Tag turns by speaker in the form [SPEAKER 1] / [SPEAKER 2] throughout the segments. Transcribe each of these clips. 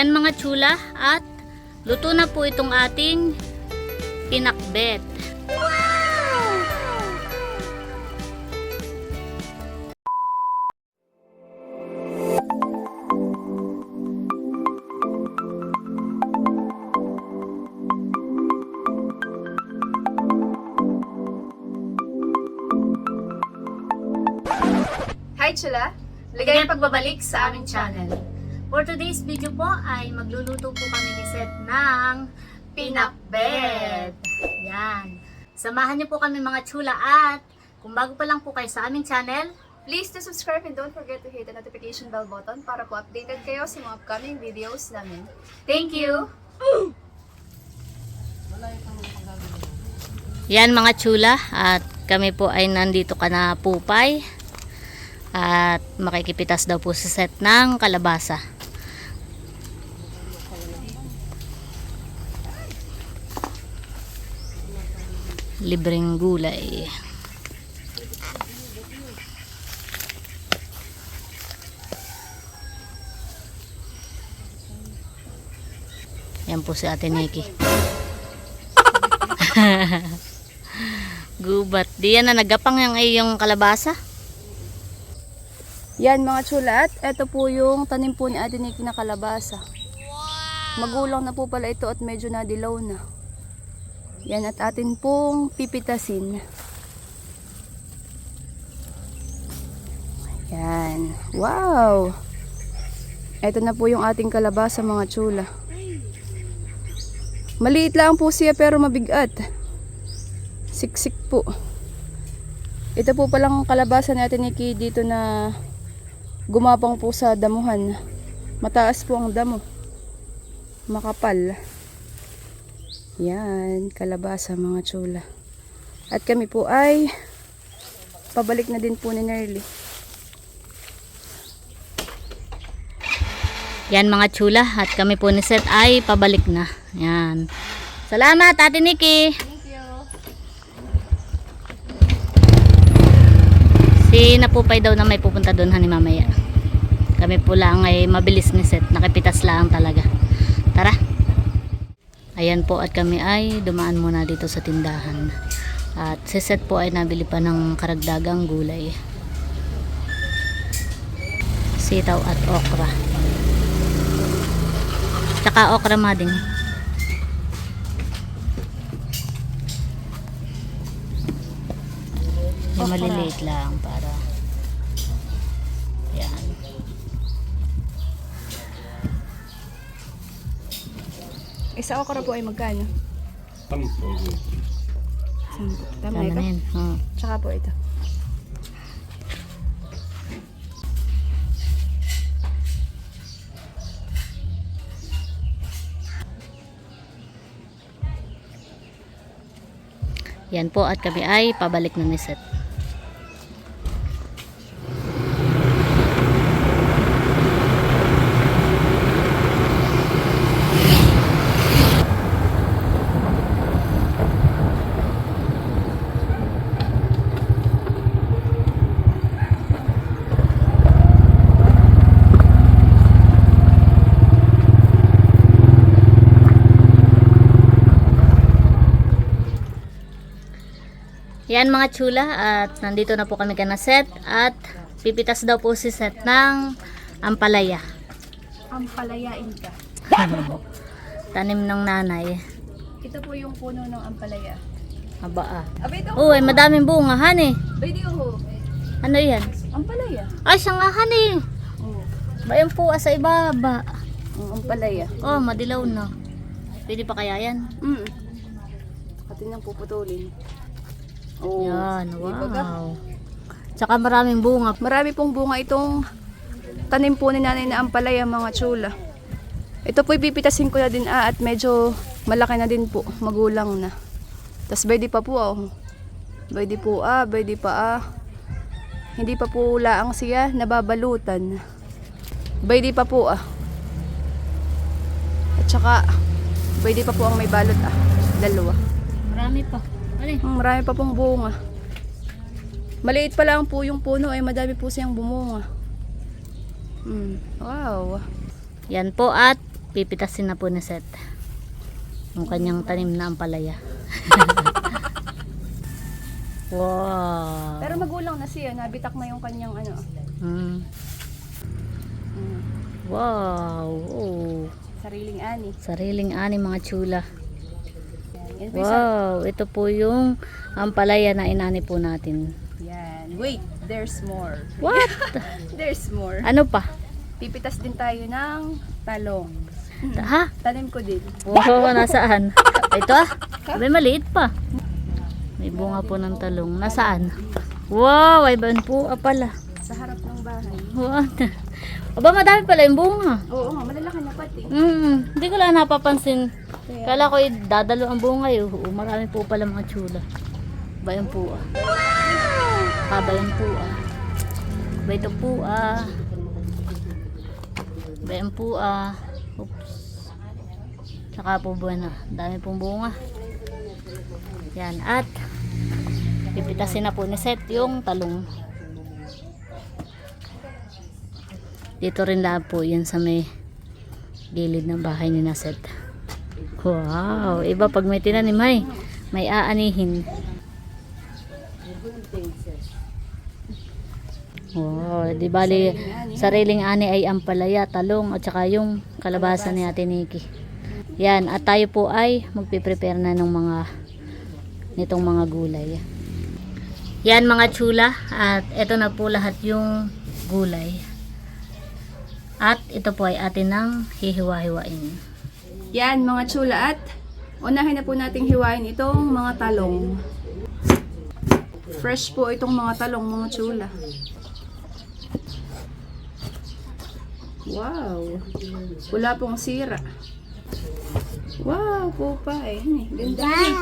[SPEAKER 1] Yan mga chula at luto na po itong ating pinakbet.
[SPEAKER 2] Hi, Chula! Ligayang pagbabalik sa aming channel.
[SPEAKER 1] For today's video po ay magluluto po kami ni Seth ng pinakbet. Yan. Samahan niyo po kami mga chula at kung bago pa lang po kayo sa aming channel,
[SPEAKER 2] Please to subscribe and don't forget to hit the notification bell button para po updated kayo sa mga upcoming videos namin.
[SPEAKER 1] Thank you! Yan mga chula at kami po ay nandito ka na pupay at makikipitas daw po sa set ng kalabasa. Libreng gulay. Yan po si Ate Nikki. Gubat. Di yan na nagapang yung iyong kalabasa.
[SPEAKER 2] Yan mga chulat, ito po yung tanim po ni Ate Nikki na kalabasa. Magulang na po pala ito at medyo nadilaw na. Yan at atin pong pipitasin. Yan. Wow! Ito na po yung ating kalabasa mga chula. Maliit lang po siya pero mabigat. Siksik po. Ito po palang kalabasa natin ni Ki dito na gumapang po sa damuhan. Mataas po ang damo. Makapal. Yan, kalabasa mga chula. At kami po ay pabalik na din po ni Nerly.
[SPEAKER 1] Yan mga chula at kami po ni Seth ay pabalik na. Yan. Salamat Ate Nikki.
[SPEAKER 2] Thank you.
[SPEAKER 1] Si Napupay daw na may pupunta doon hani mamaya. Kami po lang ay mabilis ni Seth. Nakipitas lang talaga. Tara. Ayan po at kami ay dumaan muna dito sa tindahan. At si Seth po ay nabili pa ng karagdagang gulay. Sitaw at okra. Tsaka okra mading. Yung maliliit lang para
[SPEAKER 2] Isa okra po ay magkano?
[SPEAKER 3] Sampo.
[SPEAKER 2] Sampo. Tama,
[SPEAKER 1] Tama
[SPEAKER 2] ito?
[SPEAKER 1] yun. Oo.
[SPEAKER 2] Tsaka po ito.
[SPEAKER 1] Yan po at kami ay pabalik na ni Yan mga chula at nandito na po kami kana Seth at pipitas daw po si Seth ng ampalaya.
[SPEAKER 2] Ang palayain ka.
[SPEAKER 1] Tanim ng nanay.
[SPEAKER 2] Ito po yung puno ng ampalaya.
[SPEAKER 1] Haba ah.
[SPEAKER 2] Abay, ito.
[SPEAKER 1] Uy, madaming bunga, hani.
[SPEAKER 2] Di ho.
[SPEAKER 1] Ano yan?
[SPEAKER 2] Ampalaya.
[SPEAKER 1] Ay, siya nga, hani.
[SPEAKER 2] Oo.
[SPEAKER 1] Bayan po sa ibaba.
[SPEAKER 2] Ang ampalaya.
[SPEAKER 1] Oh, madilaw na. Pwede pa kaya yan?
[SPEAKER 2] Mm. Atin nang puputulin. Oo.
[SPEAKER 1] Yan, wow. Tsaka maraming bunga.
[SPEAKER 2] Marami pong bunga itong tanim po ni nanay na ampalaya mga chula. Ito po ipipitasin ko na din ah, at medyo malaki na din po. Magulang na. Tapos pwede pa po ah. Pwede po ah, pwede pa ah. Hindi pa po laang siya nababalutan. Pwede pa po ah. At saka pwede pa po ang may balot ah. Dalawa.
[SPEAKER 1] Marami pa. Eh?
[SPEAKER 2] Mm, marami pa pong bunga. Maliit pa lang po yung puno ay madami po siyang bumunga. Mm. Wow.
[SPEAKER 1] Yan po at pipitasin na po ni Seth. Yung kanyang tanim na ampalaya. wow.
[SPEAKER 2] Pero magulang na siya, nabitak na yung kanyang ano.
[SPEAKER 1] Mm.
[SPEAKER 2] Mm.
[SPEAKER 1] Wow. Oh.
[SPEAKER 2] Sariling ani.
[SPEAKER 1] Sariling ani mga chula.
[SPEAKER 2] Yan, yan po isa-
[SPEAKER 1] Wow. Ito po yung ampalaya na inani po natin.
[SPEAKER 2] Yan. Wait, there's more.
[SPEAKER 1] What?
[SPEAKER 2] There's more.
[SPEAKER 1] ano pa?
[SPEAKER 2] Pipitas din tayo ng talong.
[SPEAKER 1] Ha?
[SPEAKER 2] Tanim ko din.
[SPEAKER 1] Wow, nasaan? Ito ah. May maliit pa. May bunga po ng talong. Nasaan? Wow, ay ban po ah, pala.
[SPEAKER 2] Sa harap ng bahay.
[SPEAKER 1] Wow. Aba, madami pala yung bunga.
[SPEAKER 2] Oo nga, malalaki na pati.
[SPEAKER 1] Mm, hindi ko lang napapansin.
[SPEAKER 2] Kaya,
[SPEAKER 1] Kala ko eh, dadalo ang bunga eh. Oo, marami po pala mga tsula. Bayan po ah. Kabayan po ah. Bay ito po ah. Bayan po ah. Oops. Tsaka po buwan na. Dami pong bunga. Yan. At pipitasin na po ni Seth yung talong. Dito rin lang po yan sa may gilid ng bahay ni na Seth. Wow, iba pag may tinanim ay may aanihin. Wow, di bali sariling ani ay ampalaya, talong at saka yung kalabasa ni Ate Nikki. Yan, at tayo po ay magpiprepare na ng mga nitong mga gulay. Yan mga chula at ito na po lahat yung gulay. At ito po ay atin ng hihiwa-hiwain.
[SPEAKER 2] Yan mga tsula at unahin na po nating hiwain itong mga talong. Fresh po itong mga talong mga tsula. Wow. Wala pong sira. Wow, po pa eh. Ganda eh.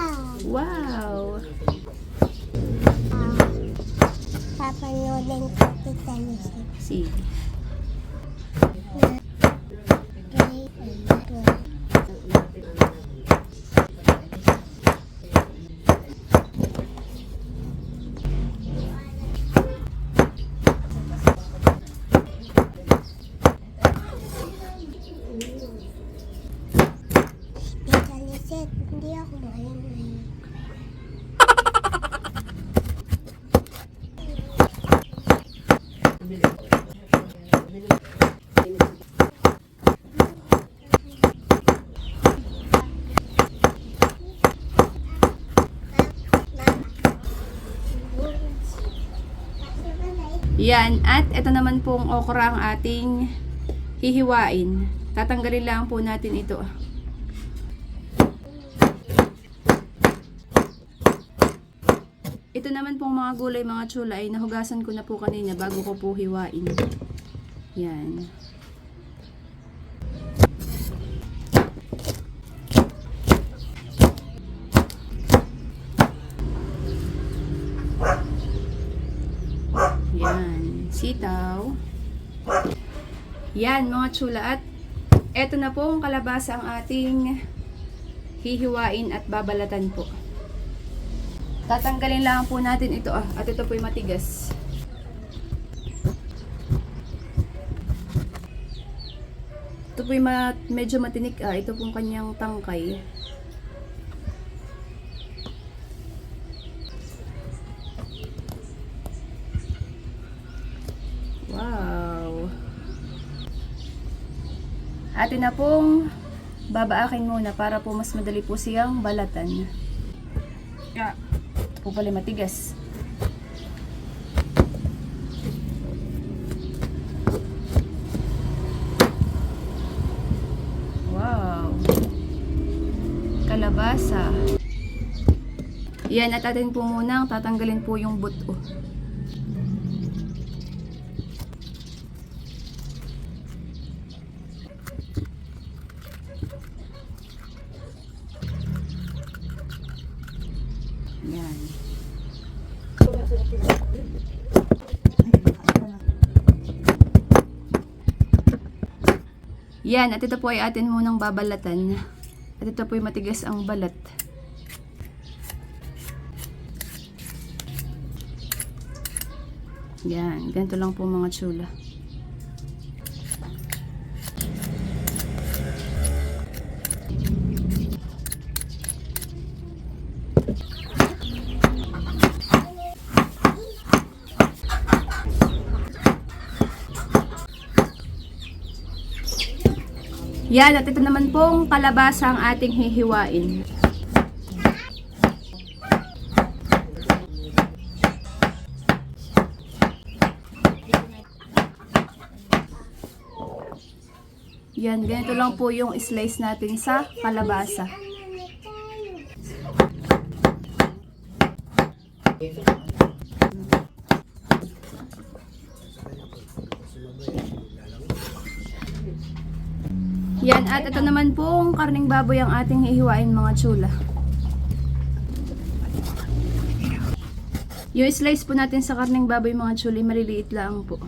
[SPEAKER 2] Wow.
[SPEAKER 3] Papanoodin ko kita.
[SPEAKER 2] Sige. Yan, at ito naman pong okra ang ating hihiwain. Tatanggalin lang po natin ito. Ito naman pong mga gulay, mga tsula ay nahugasan ko na po kanina bago ko po hiwain. Yan. Yan, mga tsula. At eto na po ang kalabasa ang ating hihiwain at babalatan po. Tatanggalin lang po natin ito ah. At ito po yung matigas. Ito po yung ma- medyo matinik ah. Ito pong kanyang tangkay. Atin na pong babaakin muna para po mas madali po siyang balatan. Ah, ito po pala matigas. Wow. Kalabasa. Yan, at atin po munang tatanggalin po yung buto. Yan. Yan, at ito po ay atin munang babalatan. At ito po ay matigas ang balat. Yan, ganito lang po mga chula. Yan, at ito naman pong kalabasa ang ating hihiwain. Yan, ganito lang po yung slice natin sa kalabasa. Yan, at ito naman pong karning baboy ang ating hihiwain mga chula. Yung slice po natin sa karning baboy mga chula, maliliit lang po.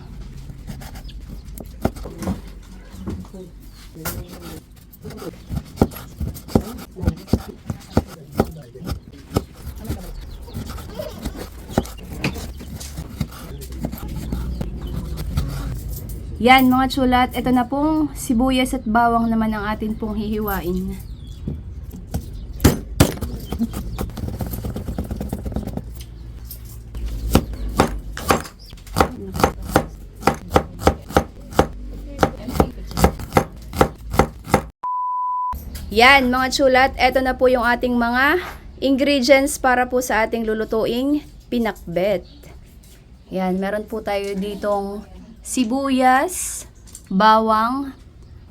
[SPEAKER 2] Yan mga chulat, ito na pong sibuyas at bawang naman ang atin pong hihiwain. Yan mga chulat, ito na po yung ating mga ingredients para po sa ating lulutuing pinakbet. Yan, meron po tayo ditong sibuyas, bawang,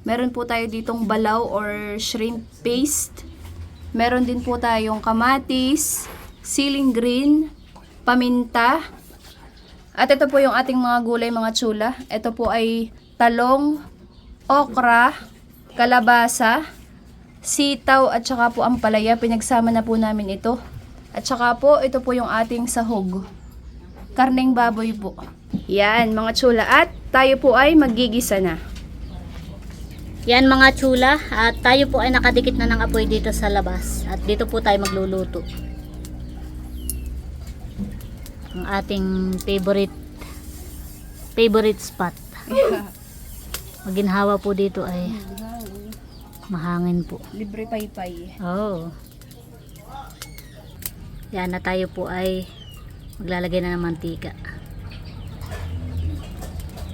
[SPEAKER 2] meron po tayo ditong balaw or shrimp paste, meron din po tayong kamatis, siling green, paminta, at ito po yung ating mga gulay mga tsula. Ito po ay talong, okra, kalabasa, sitaw at saka po ang palaya. Pinagsama na po namin ito. At saka po, ito po yung ating sahog. Karneng baboy po. Yan, mga tsula. At tayo po ay magigisa na.
[SPEAKER 1] Yan mga chula, at tayo po ay nakadikit na ng apoy dito sa labas. At dito po tayo magluluto. Ang ating favorite favorite spot. Maginhawa po dito ay mahangin po.
[SPEAKER 2] Libre paypay.
[SPEAKER 1] Oh. Yan na tayo po ay maglalagay na ng mantika.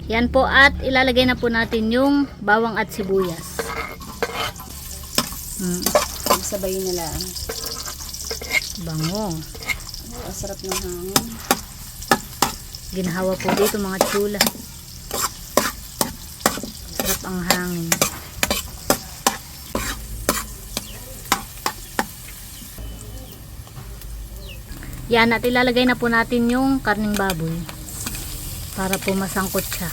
[SPEAKER 1] Yan po at ilalagay na po natin yung bawang at sibuyas. Mm,
[SPEAKER 2] Sabay na lang.
[SPEAKER 1] bango.
[SPEAKER 2] Ang sarap ng hangin.
[SPEAKER 1] Ginhawa po dito mga tsula. Sarap ang hangin. Yan at ilalagay na po natin yung karning baboy para po masangkot siya.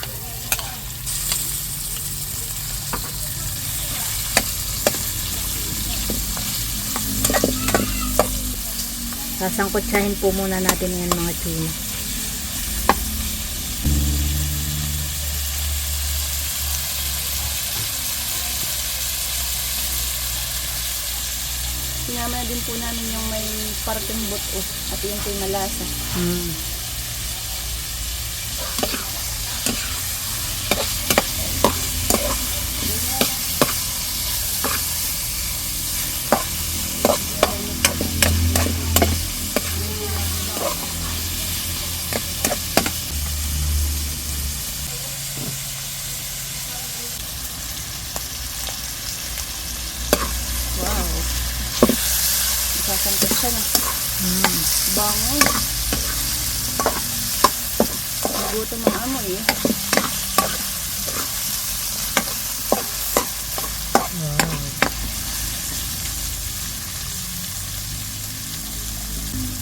[SPEAKER 1] Sasangkotsahin po muna natin yan mga tsula.
[SPEAKER 2] Sinama na din po namin yung may parteng buto at yun po yung malasa.
[SPEAKER 1] Mm.
[SPEAKER 2] Nagutom ang amo eh.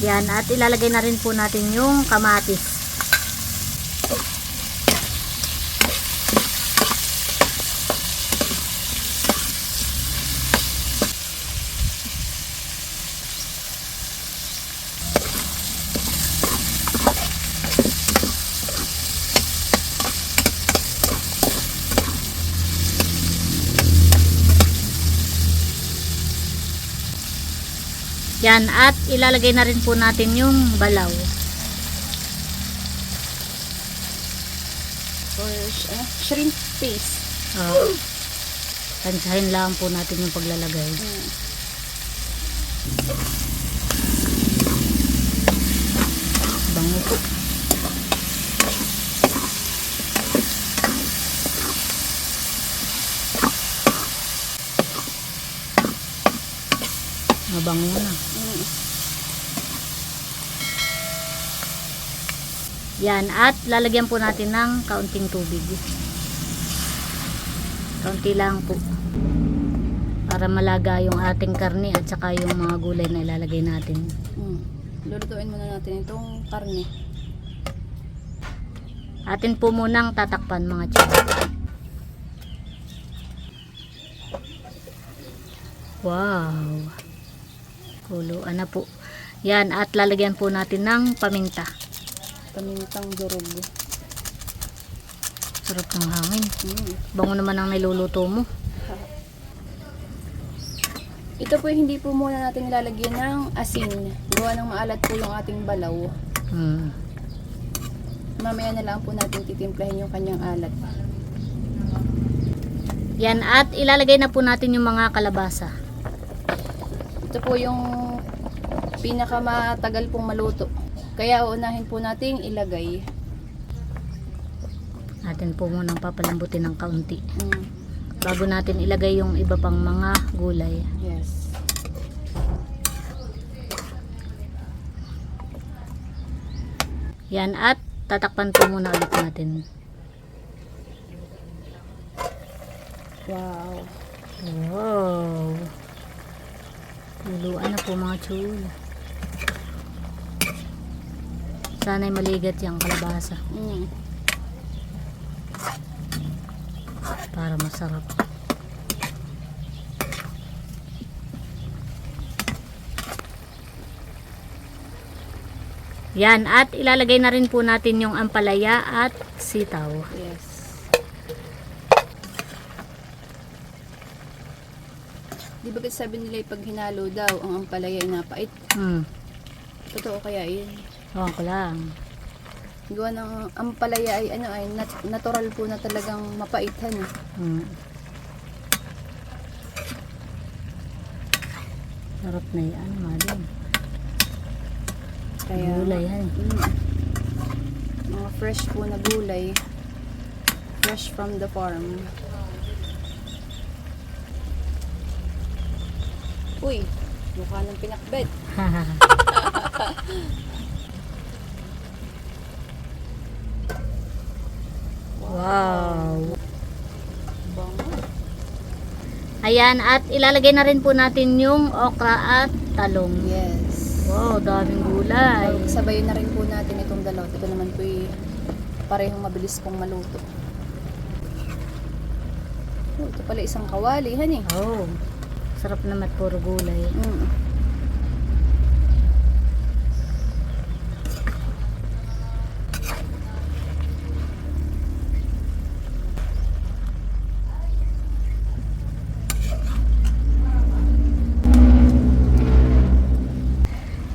[SPEAKER 1] Yan, at ilalagay na rin po natin yung kamatis. Yan, at ilalagay na rin po natin yung balaw.
[SPEAKER 2] or ano, shrimp paste.
[SPEAKER 1] Uh, tansahin lang po natin yung paglalagay.
[SPEAKER 2] Mm.
[SPEAKER 1] Bango po. Mabango na.
[SPEAKER 2] Mm.
[SPEAKER 1] Yan, at lalagyan po natin ng kaunting tubig. Kaunti lang po. Para malaga yung ating karne at saka yung mga gulay na ilalagay natin.
[SPEAKER 2] Mm. Lulutuin muna natin itong karne.
[SPEAKER 1] Atin po munang tatakpan mga chok. Wow. Kuluan na po. Yan, at lalagyan po natin ng paminta.
[SPEAKER 2] Pamintang durog.
[SPEAKER 1] Sarap ng hangin.
[SPEAKER 2] Mm.
[SPEAKER 1] Bango naman ang niluluto mo.
[SPEAKER 2] Ito po hindi po muna natin ilalagyan ng asin. Gawa ng maalat po yung ating balaw.
[SPEAKER 1] Hmm.
[SPEAKER 2] Mamaya na lang po natin titimplahin yung kanyang alat.
[SPEAKER 1] Yan, at ilalagay na po natin yung mga kalabasa.
[SPEAKER 2] Ito po yung pinakamatagal pong maluto. Kaya unahin po nating ilagay.
[SPEAKER 1] Natin po munang papalambutin ng kaunti.
[SPEAKER 2] Mm.
[SPEAKER 1] Bago natin ilagay yung iba pang mga gulay.
[SPEAKER 2] Yes.
[SPEAKER 1] Yan, at tatakpan po muna ulit natin.
[SPEAKER 2] Wow.
[SPEAKER 1] Wow. Luluan na po mga chul. Sana'y maligat yung kalabasa
[SPEAKER 2] Mm.
[SPEAKER 1] para masarap. Yan, at ilalagay na rin po natin yung ampalaya at sitaw.
[SPEAKER 2] Yes. Di ba kasi sabi nila pag hinalo daw ang ampalaya ay napait?
[SPEAKER 1] Hmm,
[SPEAKER 2] Totoo kaya yun?
[SPEAKER 1] Ewan ko lang.
[SPEAKER 2] Gawa ng ampalaya ay ano ay nat- natural po na talagang mapaitan.
[SPEAKER 1] Hmm. Sarap na yan, madam.
[SPEAKER 2] Kaya
[SPEAKER 1] Gulay yan.
[SPEAKER 2] Mm. Mga fresh po na gulay. Fresh from the farm. Uy, mukha ng pinakbet.
[SPEAKER 1] wow. Ayan, at ilalagay na rin po natin yung okra at talong.
[SPEAKER 2] Yes.
[SPEAKER 1] Wow, daming gulay.
[SPEAKER 2] Sabayin na rin po natin itong dalawa. Ito naman po parehong mabilis pong maluto. Oh, ito pala isang kawali, hani.
[SPEAKER 1] Oh, sarap naman puro gulay.
[SPEAKER 2] Mm.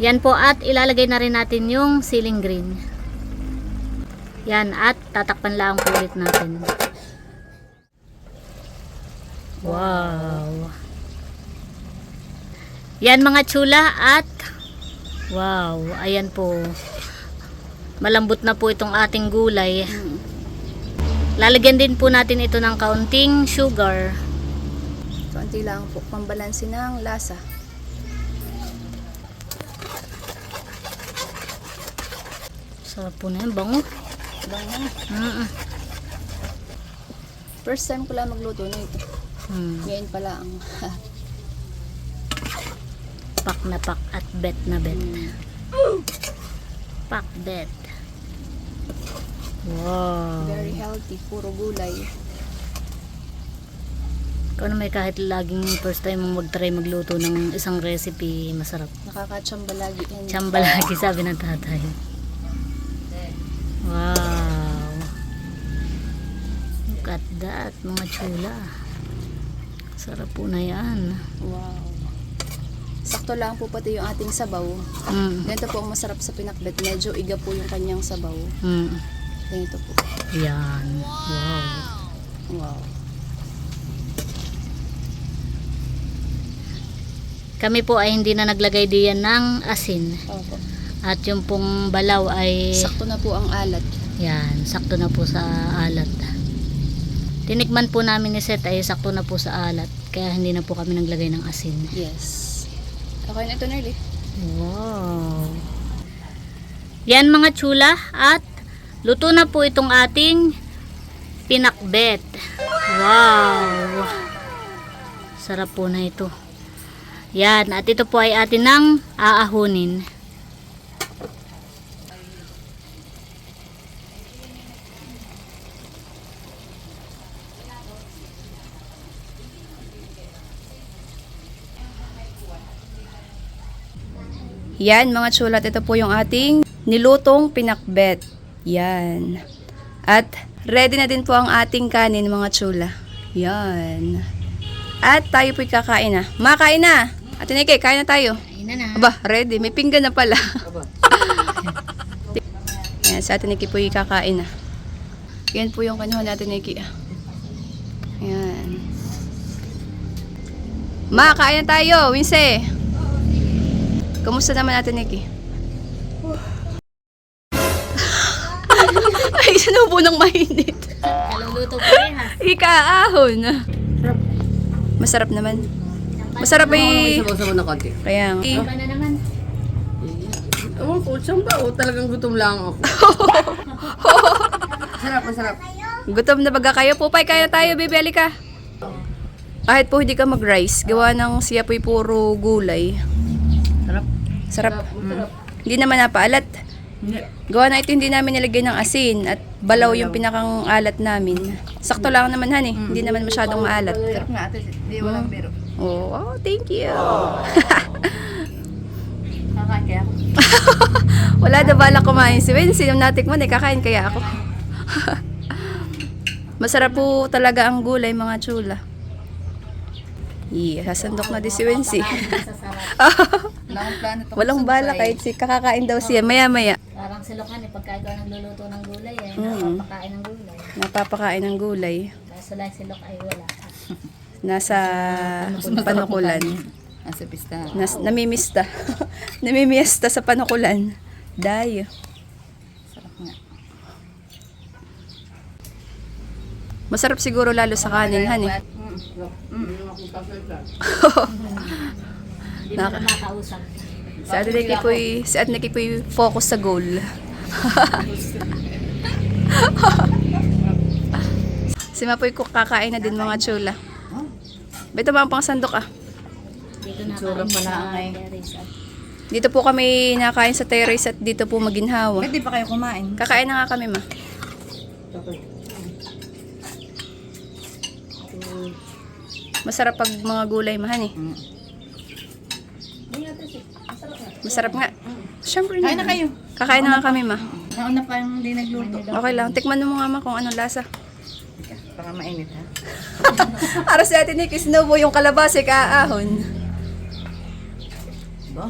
[SPEAKER 1] Yan po at ilalagay na rin natin yung ceiling green. Yan at tatakpan lang po ulit natin. Wow. Yan mga chula at wow, ayan po. Malambot na po itong ating gulay. Lalagyan din po natin ito ng kaunting sugar.
[SPEAKER 2] Konti lang po, pambalansin ng lasa.
[SPEAKER 1] Sarap po na yan, bango.
[SPEAKER 2] Bango.
[SPEAKER 1] Mm-mm.
[SPEAKER 2] First time ko lang magluto nito.
[SPEAKER 1] Mm.
[SPEAKER 2] Ngayon pala ang
[SPEAKER 1] Pak na pak at bet na bet.
[SPEAKER 2] Mm.
[SPEAKER 1] Pak bet. Wow.
[SPEAKER 2] very healthy, puro gulay.
[SPEAKER 1] Ikaw na may kahit laging first time mong mag-try magluto ng isang recipe, masarap.
[SPEAKER 2] Nakakatsamba lagi.
[SPEAKER 1] Tsamba lagi sabi ng tatay. Wow. Look at that, mga chula. Sarap po na yan.
[SPEAKER 2] Wow. Sakto lang po pati yung ating sabaw.
[SPEAKER 1] Mm.
[SPEAKER 2] Ganito po ang masarap sa pinakbet. Medyo iga po yung kanyang sabaw.
[SPEAKER 1] Mm.
[SPEAKER 2] Ganito po.
[SPEAKER 1] Yan. Wow.
[SPEAKER 2] Wow.
[SPEAKER 1] Kami po ay hindi na naglagay diyan ng asin.
[SPEAKER 2] Opo.
[SPEAKER 1] At yung pong balaw ay
[SPEAKER 2] Sakto na po ang alat.
[SPEAKER 1] yan, sakto na po sa alat. Tinikman po namin ni Seth ay sakto na po sa alat. Kaya hindi na po kami naglagay ng asin.
[SPEAKER 2] Yes. Okay na ito, Nerly.
[SPEAKER 1] Wow. Yan mga chula at luto na po itong ating pinakbet. Wow. Sarap po na ito. Yan, at ito po ay atin ng aahunin.
[SPEAKER 2] Yan mga chulat, ito po yung ating nilutong pinakbet. Yan. At ready na din po ang ating kanin mga chula. Yan. At tayo po'y kakain na. Makain na! Ate Nike, kain na tayo.
[SPEAKER 1] Ayun na na.
[SPEAKER 2] Aba, ready. May pinggan na pala. Yan, sa Ate Nike po'y kakain na. Yan po yung kanuhan natin Nike. Yan. Ma, kain na tayo. Winse. Kamusta naman natin, Nikki? Ay, sinubo ng mainit.
[SPEAKER 1] Kaluluto po eh ha.
[SPEAKER 2] Ikaahon. Masarap naman. Masarap ay...
[SPEAKER 4] Sabaw-sabaw na konti.
[SPEAKER 2] Kaya nga.
[SPEAKER 1] Iba na naman.
[SPEAKER 4] Ewan ko, saan ba? O talagang gutom lang ako. masarap, masarap.
[SPEAKER 2] Gutom na baga kayo. Pupay, kaya tayo, baby. Halika. Kahit po hindi ka mag-rice, gawa ng siya po'y puro gulay.
[SPEAKER 4] Sarap.
[SPEAKER 2] Sarap. Hindi naman napaalat. Gawa na ito hindi namin nilagay ng asin at balaw yung pinakang alat namin. Sakto lang naman han eh. Hindi naman masyadong maalat.
[SPEAKER 4] Sarap nga ate, di walang biro.
[SPEAKER 2] Oh, oh, thank you.
[SPEAKER 4] Nakakaya ako.
[SPEAKER 2] Wala na bala kumain si Wency. Yung natikman eh, kakain kaya ako. Masarap po talaga ang gulay mga chula. Yeah, sasandok na din si Wency.
[SPEAKER 4] Wala akong plano itong
[SPEAKER 2] Walang bala kahit si kakakain daw siya maya maya.
[SPEAKER 1] Parang silokan eh. Pagka ikaw nagluluto ng gulay eh.
[SPEAKER 2] Mm.
[SPEAKER 1] Napapakain ng gulay.
[SPEAKER 2] Napapakain ng gulay.
[SPEAKER 1] Kaso lang silok ay wala.
[SPEAKER 2] Nasa panukulan.
[SPEAKER 4] Nasa pista.
[SPEAKER 2] Nas, namimista. namimiesta sa panukulan. Dayo.
[SPEAKER 4] Sarap nga.
[SPEAKER 2] Masarap siguro lalo sa kanin, han eh.
[SPEAKER 1] Hindi mo na makausap.
[SPEAKER 2] Si Ate Nikki po'y, si Ate Nikki po'y focus sa goal. si Mapoy ko kakain na din mga chula. Beto mga pang sandok ah.
[SPEAKER 1] Dito na kain
[SPEAKER 4] pala ang ay.
[SPEAKER 2] Dito po kami nakain sa terrace at dito po maginhawa.
[SPEAKER 4] Pwede pa kayo kumain.
[SPEAKER 2] Kakain na nga kami ma. Masarap pag mga gulay mahan eh.
[SPEAKER 4] Mm.
[SPEAKER 2] Masarap nga. Siyempre
[SPEAKER 4] Kain na kayo.
[SPEAKER 2] Kakain na nga kami ma.
[SPEAKER 4] Nauna pa yung hindi nagluto.
[SPEAKER 2] Okay lang. Tikman mo nga ma kung anong lasa.
[SPEAKER 4] Baka mainit ha.
[SPEAKER 2] Para si Ate Nikki, sinubo yung kalabasa kaahon.
[SPEAKER 4] Bo,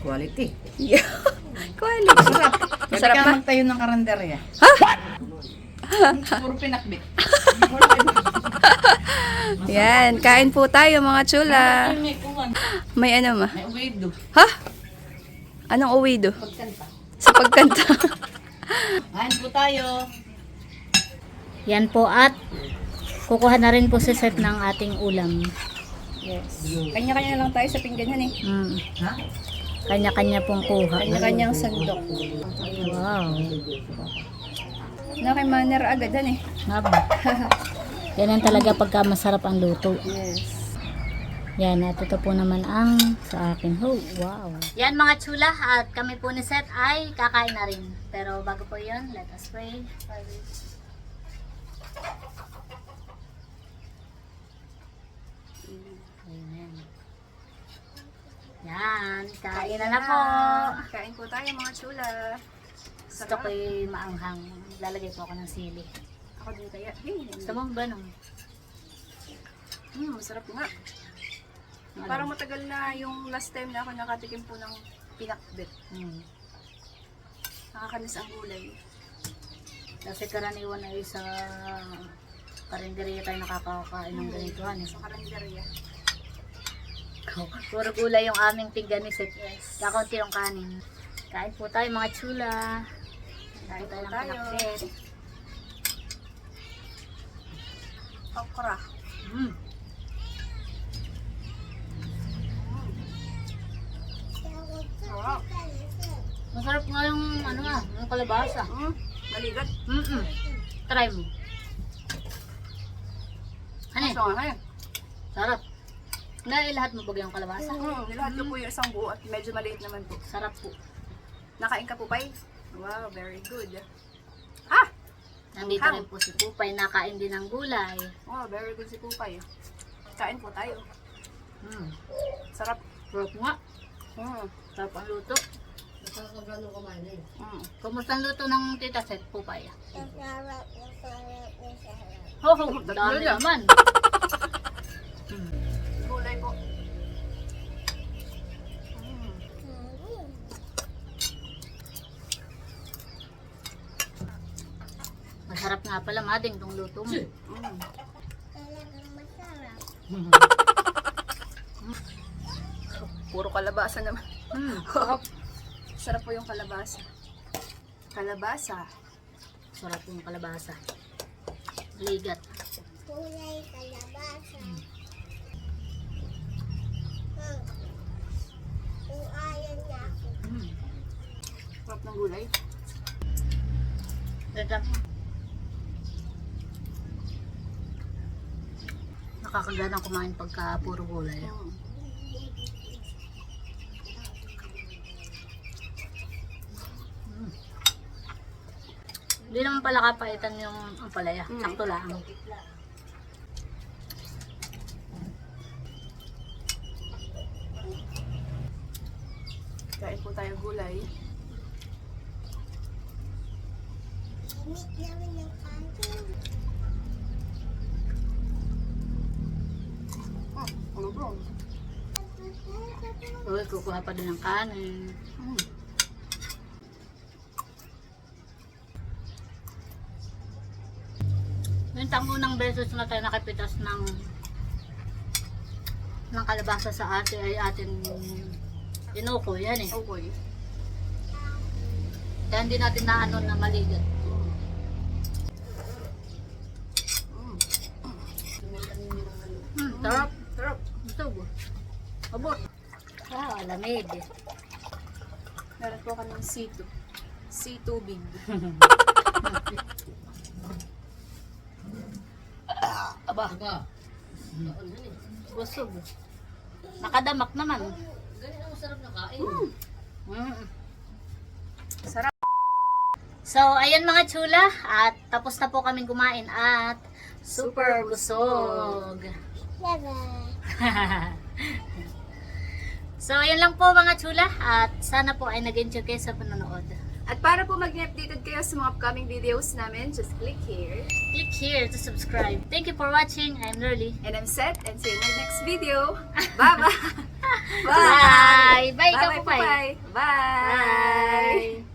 [SPEAKER 4] quality.
[SPEAKER 2] Yeah. Quality.
[SPEAKER 4] Masarap. Pwede
[SPEAKER 2] Masarap
[SPEAKER 4] ka
[SPEAKER 2] ba?
[SPEAKER 4] magtayo ng karinderya. Puro pinakbit.
[SPEAKER 2] Yan, kain po tayo mga chula. May ano ma?
[SPEAKER 4] May uwido.
[SPEAKER 2] Ha? Anong uwido? Sa pagkanta.
[SPEAKER 4] Kain po tayo.
[SPEAKER 1] Yan po at kukuha na rin po si Seth ng ating ulam.
[SPEAKER 2] yes. Kanya-kanya lang tayo sa pinggan eh.
[SPEAKER 1] Mm.
[SPEAKER 4] Ha?
[SPEAKER 1] Kanya-kanya pong kuha.
[SPEAKER 2] Kanya-kanyang sandok.
[SPEAKER 1] Wow.
[SPEAKER 2] Na kay manner agad han eh.
[SPEAKER 1] Nga ba? Ganun talaga pagka masarap ang luto.
[SPEAKER 2] Yes.
[SPEAKER 1] Yan, at ito po naman ang sa akin. Oh, wow. Yan mga chula, at kami po ni Seth ay kakain na rin. Pero bago po yun, let us pray. Amen. Yan, kain na na po.
[SPEAKER 2] Kain po tayo mga chula.
[SPEAKER 1] Gusto ko yung maanghang. Lalagay po ako ng sili.
[SPEAKER 2] Ako din kaya. Hey,
[SPEAKER 1] Gusto mo ba nung?
[SPEAKER 2] mm, masarap nga. Parang matagal na yung last time na ako nakatikim po ng pinakbet.
[SPEAKER 1] Hmm.
[SPEAKER 2] Nakakanis ang gulay.
[SPEAKER 1] Kasi karaniwan ay sa karinderya tayo nakakakain ng ganito. Ano?
[SPEAKER 2] Sa karinderya.
[SPEAKER 1] Puro gulay yung aming tiganisit. Yes. Kakaunti yung kanin. Kain po tayo mga chula. Kain tayo ng
[SPEAKER 2] tayo.
[SPEAKER 1] pinakit.
[SPEAKER 2] Okra.
[SPEAKER 1] Mm.
[SPEAKER 2] Sarap.
[SPEAKER 1] Masarap nga yung ano nga, yung kalabasa.
[SPEAKER 2] Mm. Maligat.
[SPEAKER 1] Mm-mm. Try mo. Ano eh? Sarap. Dahil lahat mo bagay yung kalabasa.
[SPEAKER 2] Mm, nilahat ko po yung isang buo at medyo maliit naman po.
[SPEAKER 1] Sarap po.
[SPEAKER 2] Nakain ka po, Pai? Wow, very good. Ah!
[SPEAKER 1] Nandito
[SPEAKER 2] Hang.
[SPEAKER 1] rin po si Pupay, nakain din ng gulay.
[SPEAKER 2] Wow, very good si Pupay. Kain po tayo.
[SPEAKER 1] Mm.
[SPEAKER 2] Sarap.
[SPEAKER 1] Sarap nga.
[SPEAKER 2] Mm.
[SPEAKER 1] Sarap ang luto.
[SPEAKER 4] Nakakagano kumain eh.
[SPEAKER 2] Mm.
[SPEAKER 1] Kumusta ang luto ng tita Set, Pupay?
[SPEAKER 3] Masarap, masarap, masarap.
[SPEAKER 1] Ho, ho,
[SPEAKER 2] Dami
[SPEAKER 1] dami
[SPEAKER 2] na.
[SPEAKER 1] naman.
[SPEAKER 2] Gulay po.
[SPEAKER 1] Masarap nga pala, mading, tong luto mo.
[SPEAKER 2] Mm.
[SPEAKER 3] Talagang masarap.
[SPEAKER 2] Puro kalabasa naman.
[SPEAKER 1] Mm, sarap.
[SPEAKER 2] Sarap po yung kalabasa. Kalabasa.
[SPEAKER 1] Sarap yung kalabasa. Ligat.
[SPEAKER 3] Kulay kalabasa. Hmm. Kung ayaw niya ako.
[SPEAKER 1] Mm.
[SPEAKER 2] Sarap ng gulay.
[SPEAKER 1] Sarap. Nakakaganang kumain pagka puro gulay.
[SPEAKER 2] Mm.
[SPEAKER 1] Hindi naman pala kapaitan yung ang palaya.
[SPEAKER 2] Mm.
[SPEAKER 1] Sakto lang.
[SPEAKER 2] Kain po tayo gulay. Oh, ano
[SPEAKER 1] kukuha pa din ng kanin.
[SPEAKER 2] Mm.
[SPEAKER 1] Yung tangunang beses na tayo nakapitas ng ng kalabasa sa ate ay atin inuko yan eh.
[SPEAKER 2] Okay.
[SPEAKER 1] Kaya hindi natin naano na maligat.
[SPEAKER 2] Mm.
[SPEAKER 1] Hmm, sarap.
[SPEAKER 2] Sarap.
[SPEAKER 1] Gusto mo? Abot. Ah, lamig.
[SPEAKER 2] Meron po kaming C2. C2 big.
[SPEAKER 1] Aba,
[SPEAKER 4] Aba. Yan eh.
[SPEAKER 1] busog. Nakadamak naman.
[SPEAKER 4] Ganyan ang sarap na kain.
[SPEAKER 1] Mm.
[SPEAKER 2] Sarap.
[SPEAKER 1] So, ayan mga chula. At tapos na po kaming kumain at super busog. So, ayan lang po mga chula. At sana po ay nag-enjoy kayo sa panonood.
[SPEAKER 2] At para po maging updated kayo sa mga upcoming videos namin, just click here.
[SPEAKER 1] Click here to subscribe. Thank you for watching. I'm Lurly.
[SPEAKER 2] And I'm set and see you in my next video. Bye-bye!
[SPEAKER 1] Bye! Bye,
[SPEAKER 2] Bye-bye,
[SPEAKER 1] Kapupay.
[SPEAKER 2] Bye! Bye!
[SPEAKER 1] Bye!